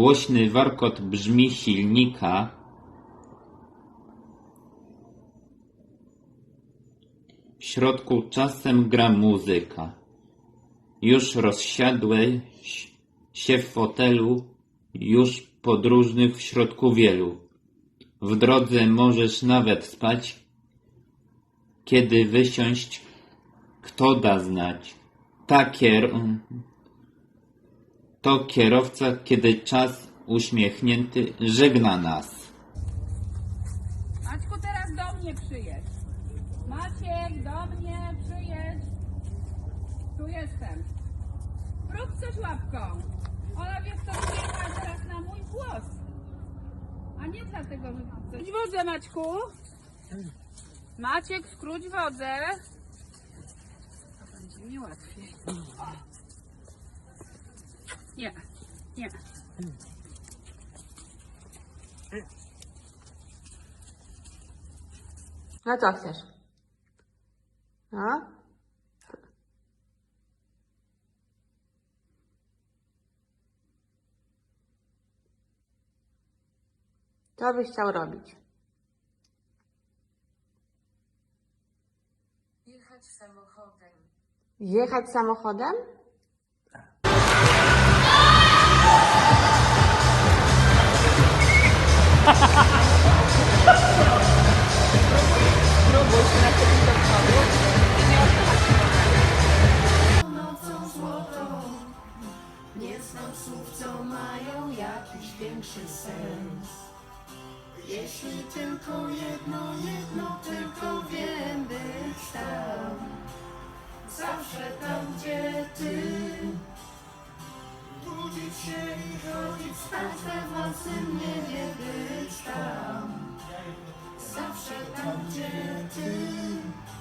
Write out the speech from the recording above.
Głośny warkot brzmi silnika. W środku czasem gra muzyka. Już rozsiadłeś się w fotelu, już podróżnych w środku wielu. W drodze możesz nawet spać, kiedy wysiąść, kto da znać. Ta kier... To kierowca, kiedy czas uśmiechnięty żegna nas. Maćku, teraz do mnie przyjedź. Maciek, do mnie przyjedź. Tu jestem. Rób coś łapką. Ona wie, kto przyjechał teraz na mój głos. A nie dlatego, że ty coś... Skróć wodę, Maćku. Maciek, skróć wodę. To będzie mi łatwiej. Nie, nie. No co chcesz? No? Co byś chciał robić? Jechać samochodem. Jechać samochodem? Nocą złotą. Nie znam słów, co mają jakiś większy sens. Jeśli tylko jedno, jedno tylko wiem być tam. Zawsze tam, gdzie ty. Budzić się i chodzić spać we własnym niebie być tam. Zawsze tam, gdzie